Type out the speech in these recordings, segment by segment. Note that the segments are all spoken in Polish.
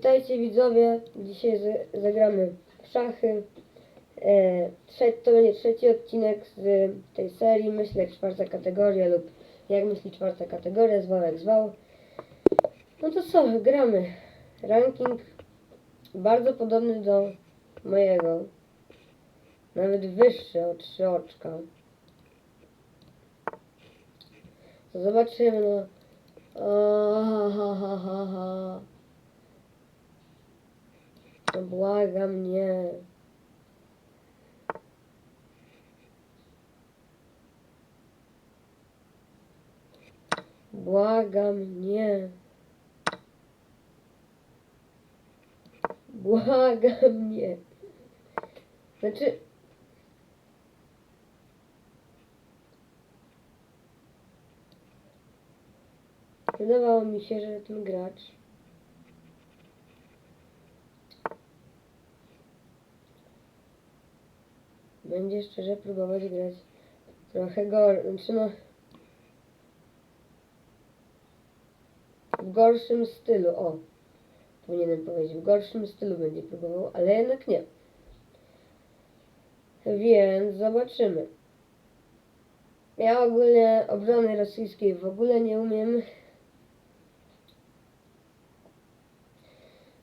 Witajcie widzowie, dzisiaj z, zagramy w szachy. E, trze, to będzie trzeci odcinek z tej serii, myślę czwarta kategoria lub jak myśli czwarta kategoria, zwał jak zwał. No to co, gramy. Ranking bardzo podobny do mojego. Nawet wyższy o trzy oczka. Zobaczymy no. O, ha, ha, ha, ha. No błagam, nie. Błagam, nie. Błagam, nie. Znaczy... Wydawało mi się, że ten gracz będzie szczerze próbować grać trochę gor... Znaczy no... W gorszym stylu, o. Powinienem powiedzieć, w gorszym stylu będzie próbował, ale jednak nie. Więc zobaczymy. Ja ogólnie obrony rosyjskiej w ogóle nie umiem.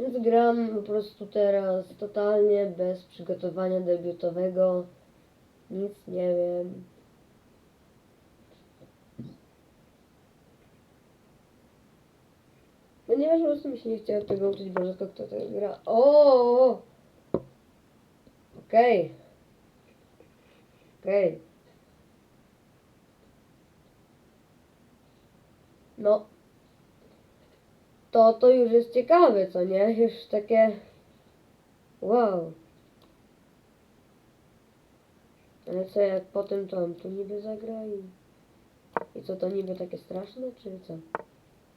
Więc gram po prostu teraz totalnie bez przygotowania debiutowego. Nic nie wiem. Ponieważ po prostu mi się nie chciało tego uczyć, bo rzadko kto to gra. O! Okej. Okej. No. To to już jest ciekawe, co nie? Już takie... Wow. Ale co, jak potem to on tu niby zagra i... I co, to niby takie straszne, czy co?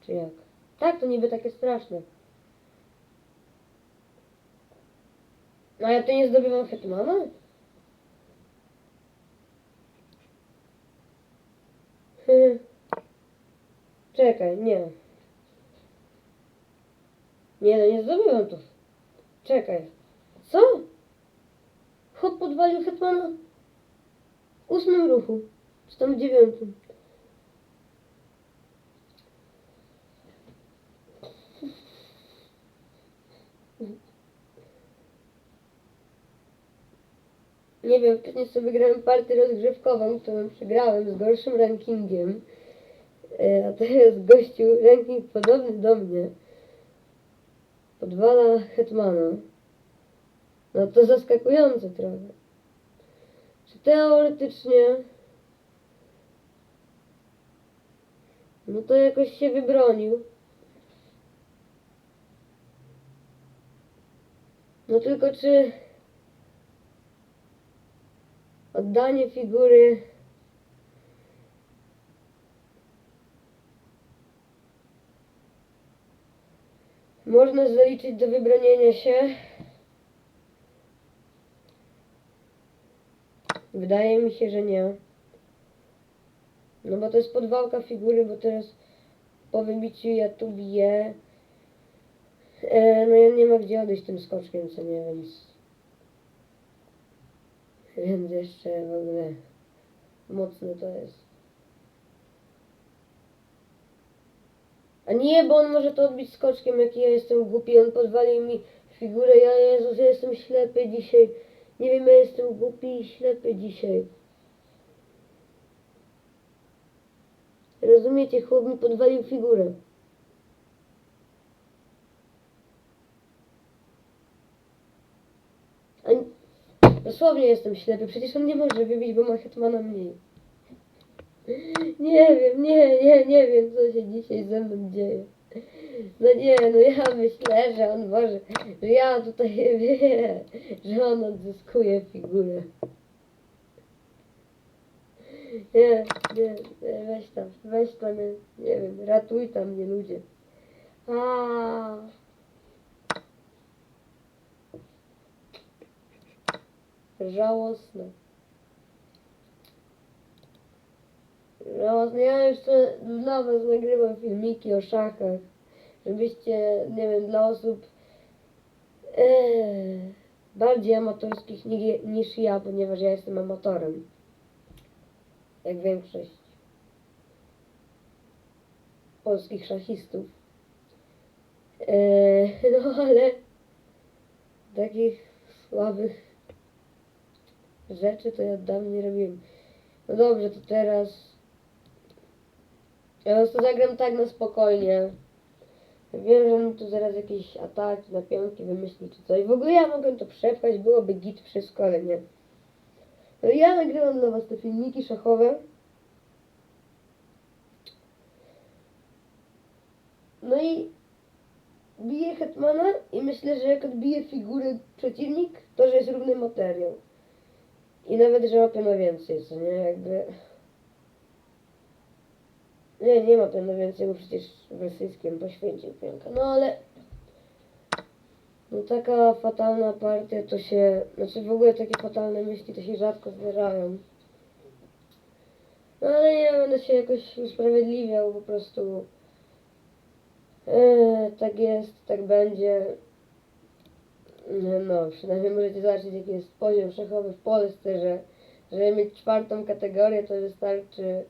Czy jak? Tak, to niby takie straszne. No ja tu nie zdobywam Hetmana? Czekaj, nie. Nie no, nie zdobywam tu. Czekaj. Co? Chłop podwalił Hetmana w ósmym ruchu. Czy tam w dziewiątym. Nie wiem, wcześniej sobie grałem partię rozgrzewkową, którą przegrałem z gorszym rankingiem. E, A teraz gościu, ranking podobny do mnie, podwala Hetmana. No to zaskakujące trochę. Czy teoretycznie no to jakoś się wybronił. No tylko czy oddanie figury można zaliczyć do wybronienia się? Wydaje mi się, że nie. No bo to jest podwałka figury, bo teraz po wybiciu ja tu biję. E, no ja nie ma gdzie odejść tym skoczkiem, co nie, więc... Więc jeszcze w ogóle mocne to jest. A nie, bo on może to odbić skoczkiem, jaki ja jestem głupi. On podwalił mi figurę. Ja, Jezus, ja jestem ślepy dzisiaj. Nie wiem, ja jestem głupi i ślepy dzisiaj. Rozumiecie, chłop mi podwalił figurę. A dosłownie jestem ślepy, przecież on nie może wybić, bo ma hetmana mniej. Nie wiem, nie, nie, nie wiem, co się dzisiaj ze mną dzieje. No nie, no ja myślę, że on może, że ja tutaj wie, że on odzyskuje figurę. Nie, nie, nie, weź tam, weź tam, nie, nie wiem, ratuj tam mnie ludzie. A. Żałosne. Żałosne. Ja jeszcze dla was nagrywam filmiki o szachach, żebyście, nie wiem, dla osób, Eee, bardziej amatorskich ni- niż ja, ponieważ ja jestem amatorem. Jak większość polskich szachistów. Eee, no ale takich słabych rzeczy to ja dawno nie robiłem. No dobrze, to teraz ja was to zagram tak na spokojnie. Wiem, że mi tu zaraz jakieś ataki na wymyśli czy coś. W ogóle ja mogę to przepchać, byłoby git wszystko, ale nie. No ja nagrywam dla was te filmiki szachowe. No i biję hetmana i myślę, że jak odbije figurę przeciwnik, to że jest równy materiał. I nawet, że ma piano więcej, co nie? Jakby... Nie, nie ma piano więcej, bo przecież Wesyjskim poświęcił pionka. No ale... No taka fatalna partia to się... Znaczy w ogóle takie fatalne myśli to się rzadko zdarzają. No ale nie będę się jakoś usprawiedliwiał, po prostu... Eee, tak jest, tak będzie. No, przynajmniej możecie zobaczyć, jaki jest poziom szachowy w Polsce, że żeby mieć czwartą kategorię, to wystarczy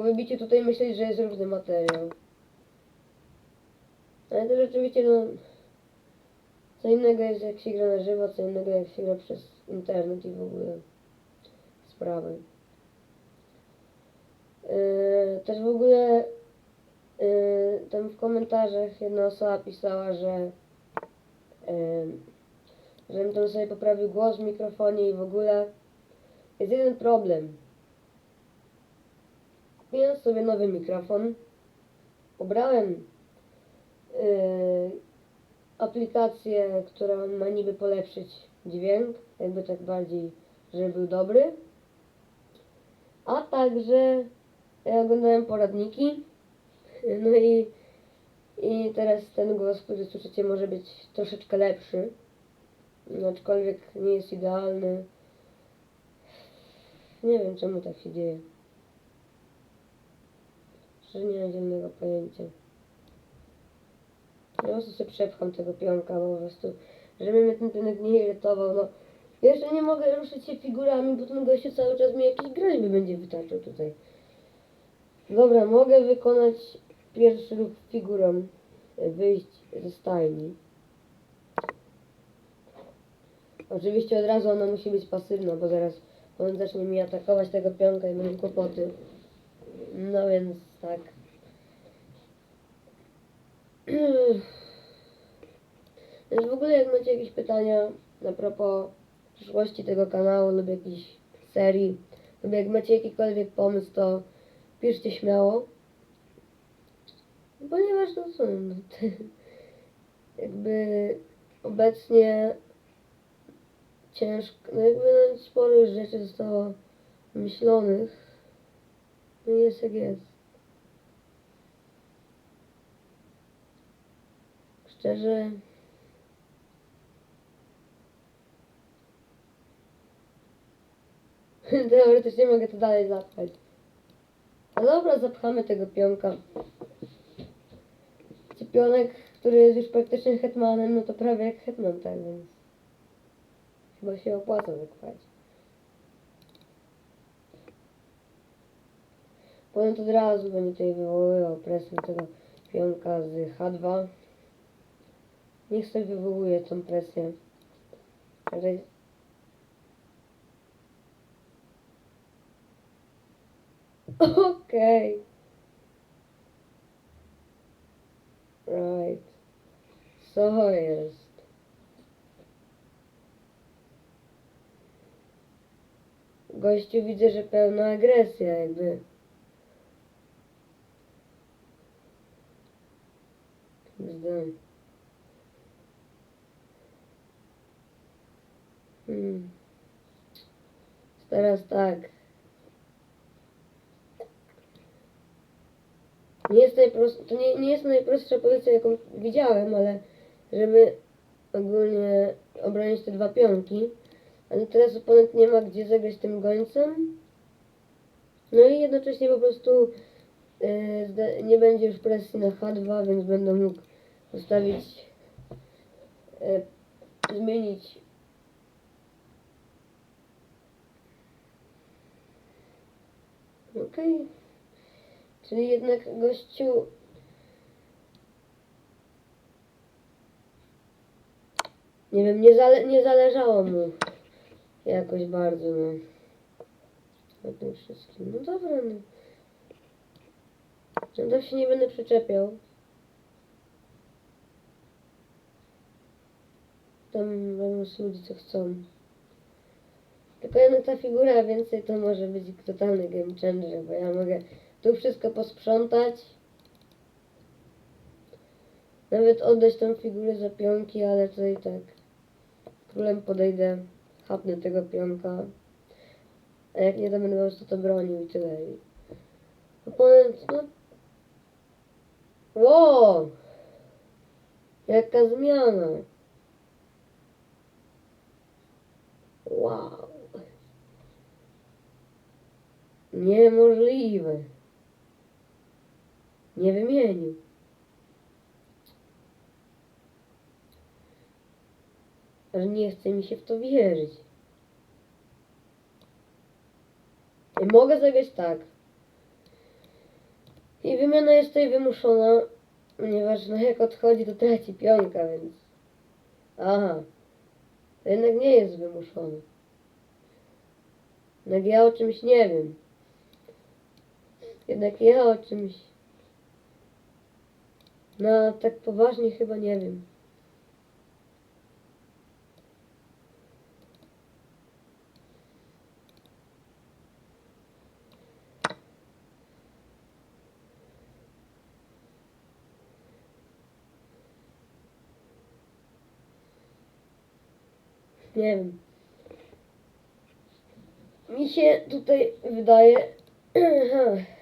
po wybiciu tutaj myśleć, że jest równy materiał. Ale to rzeczywiście, no, co innego jest jak się gra na żywo, co innego jak się gra przez internet i w ogóle sprawy. Yy, też w ogóle yy, tam w komentarzach jedna osoba pisała, że yy, żebym tam sobie poprawił głos w mikrofonie i w ogóle jest jeden problem. Kupiłem sobie nowy mikrofon, pobrałem yy, aplikację, która ma niby polepszyć dźwięk, jakby tak bardziej, żeby był dobry. A także ja oglądałem poradniki. No i, i teraz ten głos, który słyszycie, może być troszeczkę lepszy. Aczkolwiek nie jest idealny. Nie wiem czemu tak się dzieje. Szczerze nie mam zielonego pojęcia. Ja po prostu sobie przepcham tego pionka, po prostu, żeby mnie ten pionek nie irytował, no. Jeszcze nie mogę ruszyć się figurami, bo ten gościu cały czas mi jakieś groźby będzie wytaczał tutaj. Dobra, mogę wykonać pierwszy ruch figurą. e, Wyjść ze stajni. Oczywiście od razu ona musi być pasywna, bo zaraz on zacznie mi atakować tego pionka i będą kłopoty. No więc tak. Więc w ogóle jak macie jakieś pytania na propos przyszłości tego kanału lub jakiejś serii, lub jak macie jakikolwiek pomysł, to piszcie śmiało. Ponieważ no co, no, jakby obecnie ciężko, no jakby no, sporo już rzeczy zostało myślonych. No jest jak jest. Szczerze. Teoretycznie mogę to dalej zapchać. A dobra, zapchamy tego pionka. Ci pionek, który jest już praktycznie hetmanem, no to prawie jak hetman, tak więc... Chyba się opłaca. Potem to od razu będzie tutaj wywoływał presję tego pionka z H2. Niech sobie wywołuje tą presję. Ale... Okej. Right. Co jest? Gościu widzę, że pełna agresja jakby. Zdam. Teraz tak. Nie jest najprost, to nie, nie jest najprostsza pozycja, jaką widziałem, ale żeby ogólnie obronić te dwa pionki. Ale teraz oponent nie ma gdzie zagrać tym gońcem. No i jednocześnie po prostu Yy, nie będzie już presji na H2, więc będę mógł ustawić, yy, zmienić Okej. Czyli jednak gościu nie wiem, nie, zale- nie zależało mu jakoś bardzo no. na tym wszystkim. No dobra, no. No to się nie będę przyczepiał. Tam będą ludzi co chcą. Tylko jednak ta figura więcej to może być totalny game changer, bo ja mogę tu wszystko posprzątać. Nawet oddać tą figurę za pionki, ale to i tak. Królem podejdę, chapnę tego pionka. A jak nie, to będę prostu to bronił i tyle. Oponent, no... Wow! Jaka zmiana! Wow! Niemożliwe. Nie wymienił. Aż nie chce mi się w to wierzyć. I mogę zagrać tak. I wymiana jest tutaj wymuszona, ponieważ no jak odchodzi to traci pionka, więc... Aha. To jednak nie jest wymuszony. Jednak ja o czymś nie wiem. Jednak ja o czymś... No, tak poważnie chyba nie wiem. Nie wiem. Mi się tutaj wydaje.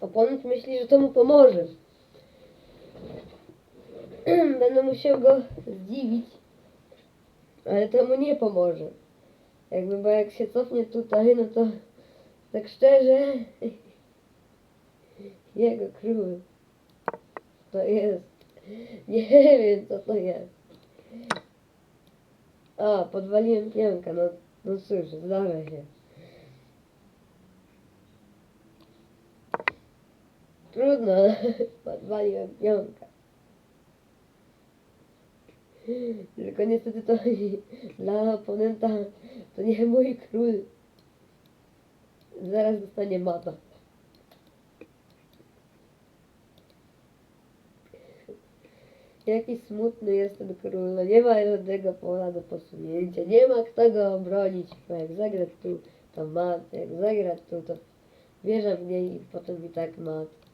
Oponent myśli, że to mu pomoże. Będę musiał go zdziwić, ale to mu nie pomoże. Jakby, bo jak się cofnie tutaj, no to tak szczerze, jego król to jest, nie wiem co to jest. A, podwaliłem pionka, no, no cóż, zdarza się. Trudno, podwaliłem pionka. Tylko niestety to dla oponenta to nie mój król. Zaraz dostanie mata. Jaki smutny jest ten król. No nie ma żadnego pola do posunięcia. Nie ma kto go obronić. Bo jak zagra tu, to mat. Jak zagra tu, to wierzę w niej i potem i tak mat.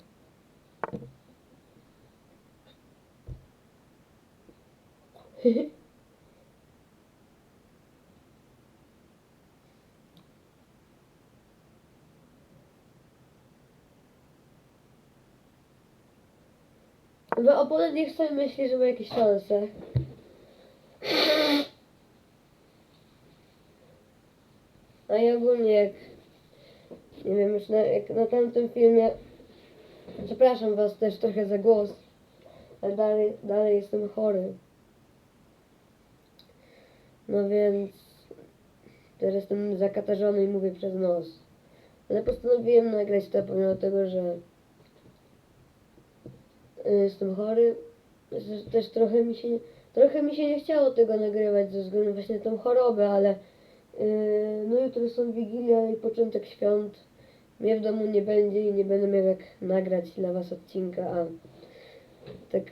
Bo oponent sobie myśli, że ma jakieś szanse. A ja ogólnie jak... Nie wiem, już na, jak na tamtym filmie... Przepraszam was też trochę za głos. Ale dalej, dalej jestem chory. No więc... Teraz jestem zakatarzony i mówię przez nos. Ale postanowiłem nagrać to pomimo tego, że... Jestem chory. Też trochę mi się trochę mi się nie chciało tego nagrywać ze względu właśnie na tą chorobę, ale yy, no jutro są Wigilia i początek świąt. Mnie w domu nie będzie i nie będę miał jak nagrać dla was odcinka, a tak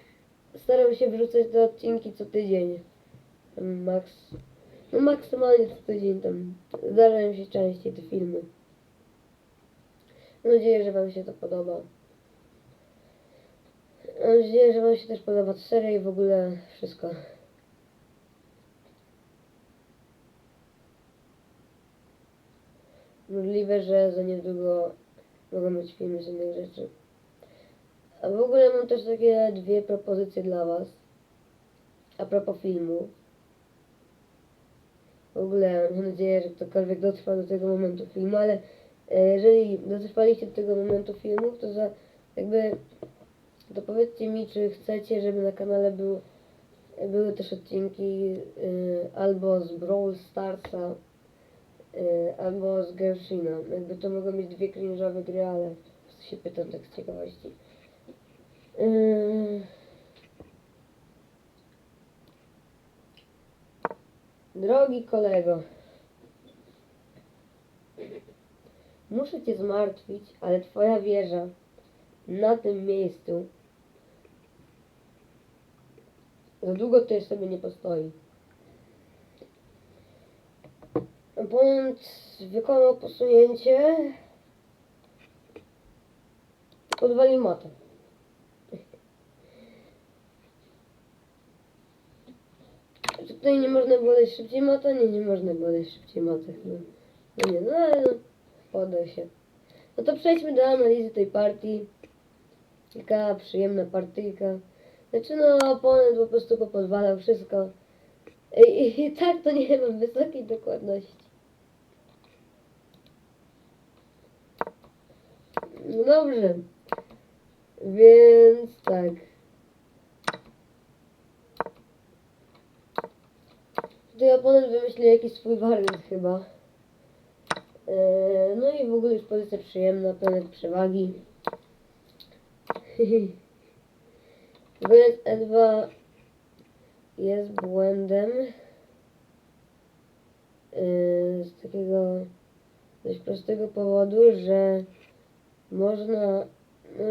staram się wrzucać te odcinki co tydzień. Max, no maksymalnie co tydzień tam zdarzają się częściej te filmy. Mam nadzieję, że wam się to podoba. Mam nadzieję, że Wam się też podoba ta seria i w ogóle wszystko. Możliwe, że za niedługo mogą być filmy z innych rzeczy. A w ogóle mam też takie dwie propozycje dla Was. A propos filmu. W ogóle mam nadzieję, że ktokolwiek dotrwa do tego momentu filmu, ale e, jeżeli dotrwaliście do tego momentu filmu, to za, jakby to powiedzcie mi, czy chcecie, żeby na kanale był, były też odcinki y, albo z Brawl Starsa, y, albo z Gershina. Jakby to mogą być dwie cringe'owe gry, ale się pytam tak z ciekawości. Yy. Drogi kolego, muszę cię zmartwić, ale twoja wieża na tym miejscu za długo tutaj sobie nie postoi. Oponent wykonał posunięcie podwalił matę. Tutaj nie można było dać szybciej mata? Nie, nie można było dać szybciej matę. No, no nie, no ale no, podał się. No to przejdźmy do analizy tej partii. Taka przyjemna partyjka. Znaczy no, oponent po prostu popodwalał wszystko. I, I tak to nie mam wysokiej dokładności. No dobrze. Więc tak. Tutaj oponent wymyślił jakiś swój wariant chyba. Eee, no i w ogóle już pozycja przyjemna, pełnek przewagi. Goniec E2 jest błędem. Eee, z takiego dość prostego powodu, że można, no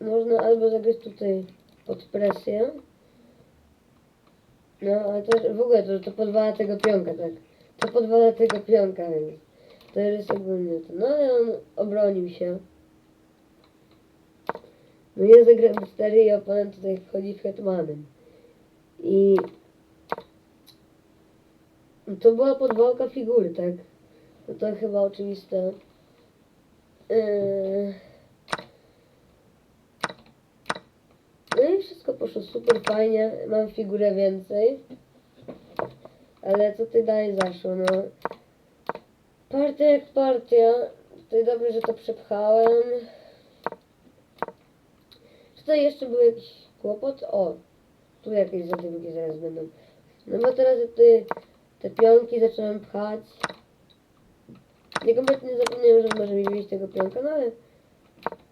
można albo zagrać tutaj pod presję, no ale to w ogóle to, to podwala tego pionka, tak. To podwala tego pionka, więc to jest ogólnie to. No ale on obronił się. No ja zagrałem 4 i oponent tutaj wchodzi w hetmanem. I to była podwałka figury, tak? No to chyba oczywiste. Yy. No i wszystko poszło super fajnie. Mam figurę więcej. Ale co ty dalej zaszło, no. Partia jak partia. Tutaj dobrze, że to przepchałem. Tutaj jeszcze był jakiś kłopot. O, tu jakieś zadymki zaraz będą. No bo teraz tutaj te pionki zacząłem pchać. Nie kompletnie zapomniałem, że może mi wyjść tego pionka, no ale...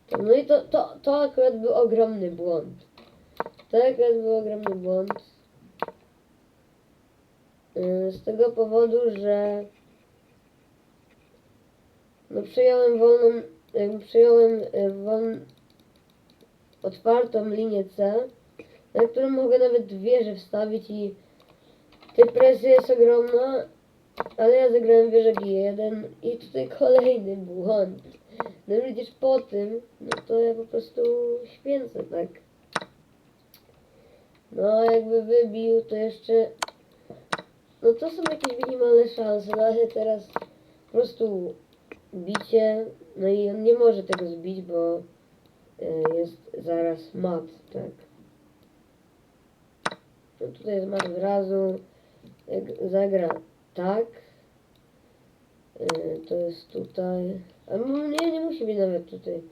to- No i to, to, to akurat był ogromny błąd. To akurat był ogromny błąd. Yy, Z tego powodu, że... No przyjąłem wolną... Jakby przyjąłem yy, woln... otwartą linię C, na którą mogę nawet wieżę wstawić i... Tej presja jest ogromna, ale ja zagrałem wieżę G1 i tutaj kolejny błąd. No przecież po tym, no to ja po prostu święcę, tak. No jakby wybił, to jeszcze... No to są jakieś minimalne szanse, no ale teraz po prostu bicie, no i on nie może tego zbić, bo y, jest zaraz mat, tak. No tutaj jest mat od razu, jak zagra tak, y, to jest tutaj, a m- nie, nie musi być nawet tutaj.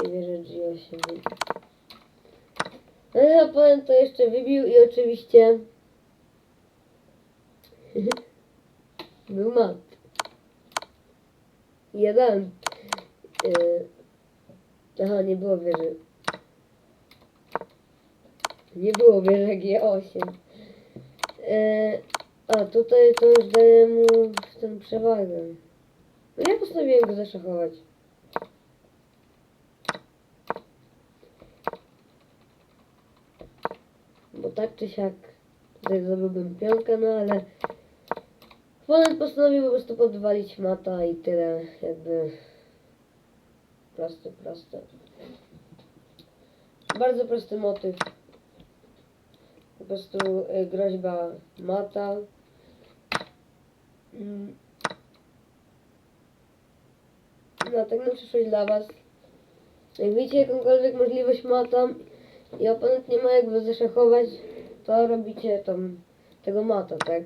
I wierzę G8. Ale oponent to jeszcze wybił i oczywiście był mat. Jeden. Yy, aha, nie było wieży. Nie było wieży G8. Yy, a tutaj to już daje mu tę przewagę. No ja postanowiłem go zaszachować. Bo tak czy siak tutaj zdobyłbym pionkę, no ale Oponent postanowił po prostu podwalić mata i tyle, jakby proste, proste. Bardzo prosty motyw. Po prostu y, groźba mata. Mm. na tak na przyszłość dla was. Jak widzicie jakąkolwiek możliwość ma tam i oponent nie ma jakby zaszachować, to robicie tam tego mata, tak?